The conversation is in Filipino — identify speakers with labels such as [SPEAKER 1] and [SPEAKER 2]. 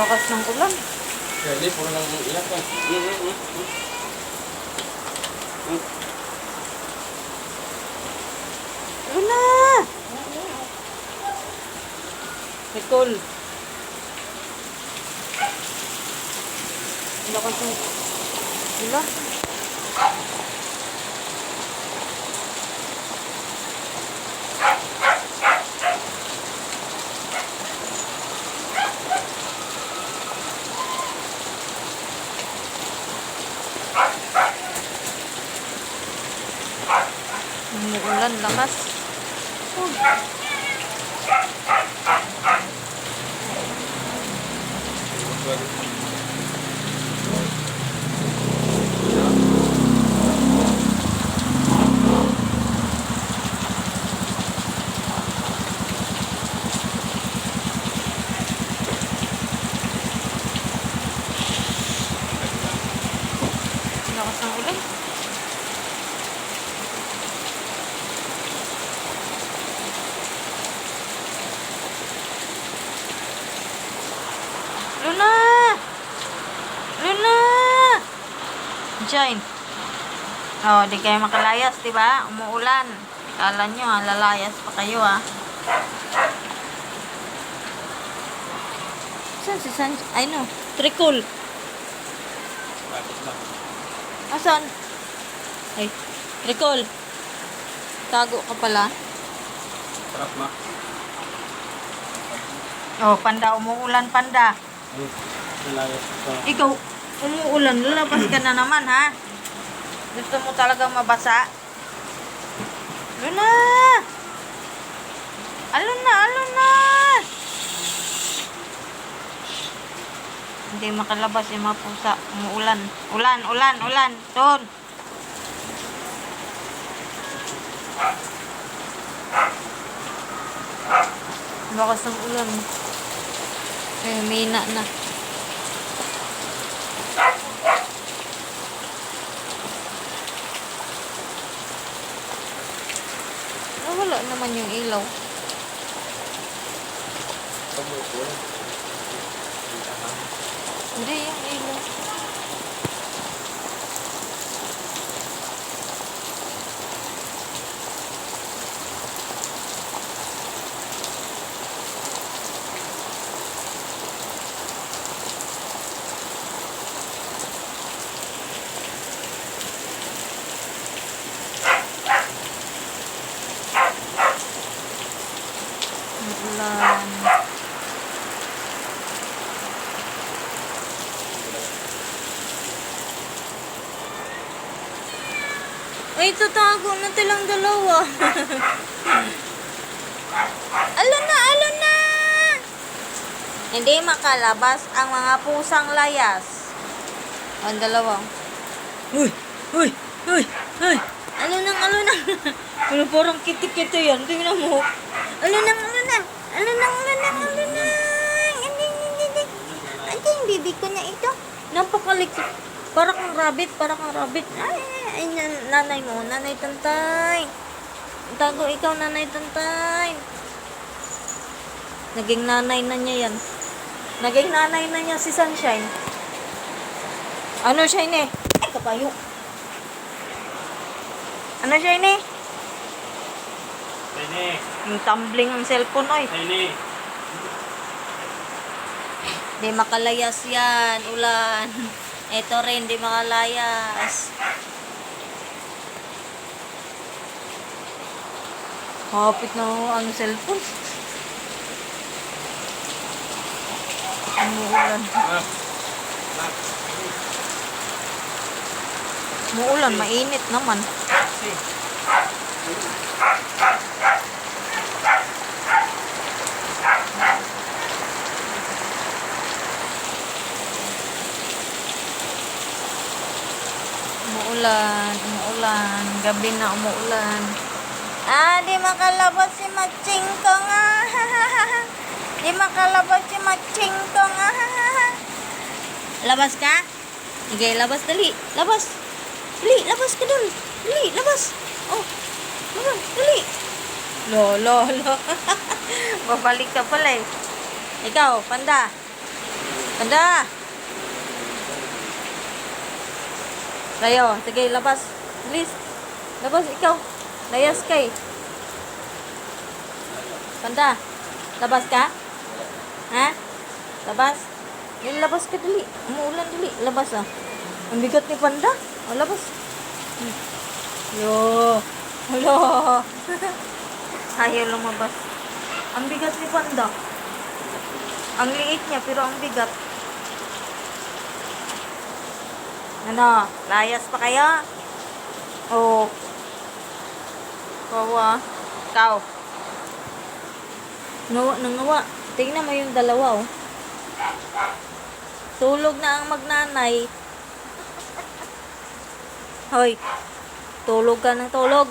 [SPEAKER 1] Lakas ng ulan.
[SPEAKER 2] Hindi, puro lang iyak eh. Mm, mm, mm, mm. Mm.
[SPEAKER 1] Ano na? Nicole. Lakas ng ulan. Umuulan, lakas. Oh. Lakas ng ulan. Luna! Luna! Diyan. Oh, di kayo makalayas, di ba? Umuulan. Kala nyo, ah, lalayas pa kayo, ah. Saan si San... Ay, no. Tricol. Asan? Ay, Tricol. Tago ka pala.
[SPEAKER 2] Sarap ma.
[SPEAKER 1] Oh, panda, umuulan, panda.
[SPEAKER 2] Ito.
[SPEAKER 1] Ikaw, umuulan, lalabas ka na naman, ha? Gusto mo talaga mabasa? Luna! Alon na, alon na! Hindi makalabas yung mga pusa. Umuulan. Ulan, ulan, ulan. Doon. Bakas ng ulan. Eh, mina na. Ah, wala naman yung ilaw.
[SPEAKER 2] Pagmupo.
[SPEAKER 1] Hindi, Ulan. Ay, tatago na tilang dalawa. alon na, alon na! Hindi makalabas ang mga pusang layas. Ang dalawa. Uy, uy, uy, uy. Ano nang, ano nang. Ano parang kitik-kiti yan. Tingnan mo. Ano nang, ano nang. Ano nang, ano nang, ano nang. Ano nang, Ay, yung bibi ko na ito. Napakalik. Para kang rabbit, para kang rabbit. Ay, ay, nan- nanay mo, nanay tantay. Tago ikaw, nanay tantay. Naging nanay na niya yan. Naging nanay na niya si Sunshine. Ano, Shine? Ay, kapayo. Ano, Shine?
[SPEAKER 2] Tini,
[SPEAKER 1] Yung tumbling ang cellphone, oy.
[SPEAKER 2] tini.
[SPEAKER 1] Di makalayas yan, ulan. Ito rin, di makalayas. Kapit na ang cellphone. Umuulan.
[SPEAKER 2] Ah. Ah.
[SPEAKER 1] Umuulan, mainit naman. Umuulan, umuulan. Gabi na umuulan. Ah, di makalabas si Machingko nga. di makalabas si Machingko nga. labas ka? Sige, labas dali. Labas. Dali, labas ka dun. Dali, labas. Oh, labas, dali. Lo, lo, lo. Babalik ka pala eh. Ikaw, panda. Panda! Layo, sige, labas. Bilis. Labas, ikaw. Layas kay. Panda, labas ka? Ha? Labas? Yan, labas ka dali. Umuulan dali. Labas ah. Ang bigat ni Panda. O, labas. Hmm. Yo. Hello. Ayaw lumabas. Ang bigat ni Panda. Ang liit niya, pero ang bigat. Ano? Layas pa kaya? Oo. Kawa. Ikaw. Nawa, nangawa. Tingnan mo yung dalawa, oh. Tulog na ang magnanay. Hoy. Tulog ka ng tulog.